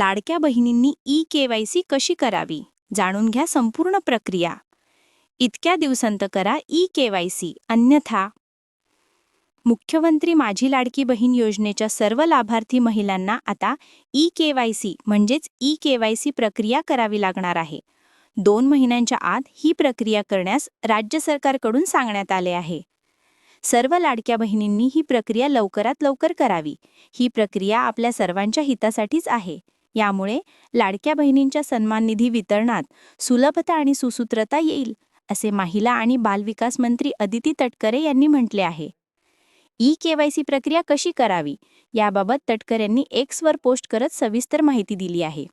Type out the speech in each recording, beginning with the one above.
लाडक्या बहिणींनी E K Y C कशी करावी? जाणून घ्या संपूर्ण प्रक्रिया. इतक्या दिवसांत करा ई के वाय सी. अन्यथा मुख्यमंत्री माझी लाडकी बहीण योजनेच्या सर्व लाभार्थी महिलांना आता ई के वाय सी म्हणजेच ई के वाय सी प्रक्रिया करावी लागणार आहे. दोन महिन्यांच्या आत ही प्रक्रिया करण्यास राज्य सरकारकडून सांगण्यात आले आहे. सर्व लाडक्या बहिणींनी ही प्रक्रिया लवकरात लवकर करावी. ही प्रक्रिया आपल्या सर्वांच्या हितासाठीच आहे. यामुळे लाडक्या बहिणींच्या सन्मान निधी वितरणात सुलभता आणि सुसूत्रता येईल असे महिला आणि बालविकास मंत्री अदिती तटकरे यांनी म्हटले आहे. ई केवायसी प्रक्रिया कशी करावी? याबाबत तटकर यांनी एक्सवर पोस्ट करत सविस्तर माहिती दिली आहे.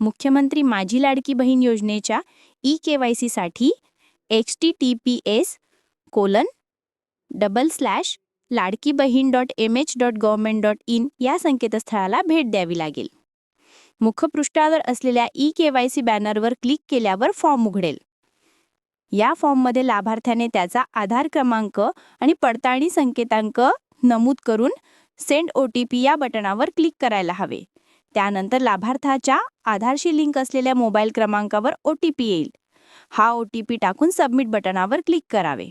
मुख्यमंत्री माझी लाडकी बहीण योजनेच्या E केवायसीसाठी H T T P S colon double slash Ladki Bahin dot M H dot government dot in या संकेतस्थळाला भेट द्यावी लागेल. मुखपृष्ठावर असलेल्या ई के वाय सी बॅनरवर क्लिक केल्यावर फॉर्म उघडेल. या फॉर्ममध्ये लाभार्थ्याने त्याचा आधार क्रमांक आणि पडताळणी संकेतांक नमूद करून सेंड ओ टी पी या बटणावर क्लिक करायला हवे. त्यानंतर लाभार्थ्याच्या आधारशी लिंक असलेल्या मोबाईल क्रमांकावर ओ टी पी येईल. हा ओ टी पी टाकून सबमिट बटणावर क्लिक करावे.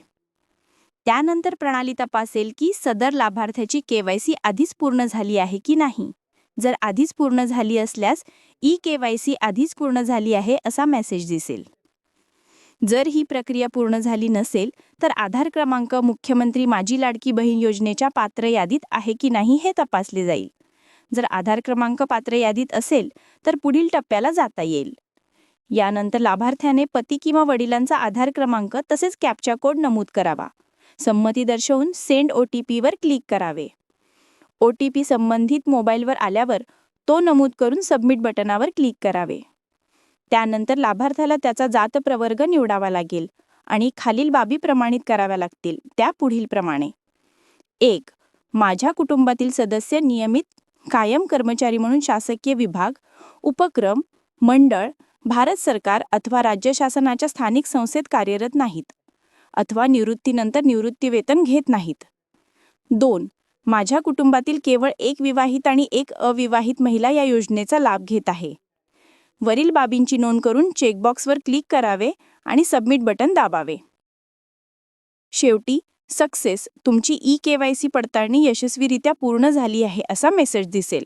त्यानंतर प्रणाली तपासेल की सदर लाभार्थ्याची केवायसी आधीच पूर्ण झाली आहे की नाही. जर आधीच पूर्ण झाली असल्यास ई के वाय सी आधीच पूर्ण झाली आहे असा मेसेज दिसेल. जर ही प्रक्रिया पूर्ण झाली नसेल तर आधार क्रमांक मुख्यमंत्री माझी लाडकी बहीण योजनेच्या पात्र यादीत आहे की नाही हे तपासले जाईल. जर आधार क्रमांक पात्र यादीत असेल तर पुढील टप्प्याला जाता येईल. यानंतर लाभार्थ्याने पती किंवा वडिलांचा आधार क्रमांक तसेच कॅप्चा कोड नमूद करावा. संमती दर्शवून सेंड ओ टी पीवर क्लिक करावे. ओ टी पी संबंधित मोबाईलवर आल्यावर तो नमूद करून सबमिट बटनावर क्लिक करावे. त्यानंतर लाभार्थ्याला त्याचा जात प्रवर्ग निवडावा लागेल आणि खालील बाबी प्रमाणित कराव्या लागतील त्या पुढीलप्रमाणे एक माझ्या कुटुंबातील सदस्य नियमित कायम कर्मचारी म्हणून शासकीय विभाग उपक्रम मंडळ भारत सरकार अथवा राज्य शासनाच्या स्थानिक संस्थेत कार्यरत नाहीत अथवा निवृत्तीनंतर निवृत्तीवेतन घेत नाहीत. दोन माझ्या कुटुंबातील केवळ एक विवाहित आणि एक अविवाहित महिला या योजनेचा लाभ घेत आहे. वरील बाबींची नोंद करून चेकबॉक्सवर क्लिक करावे आणि सबमिट बटन दाबावे. शेवटी सक्सेस तुमची ई के वाय सी पडताळणी यशस्वीरित्या पूर्ण झाली आहे असा मेसेज दिसेल.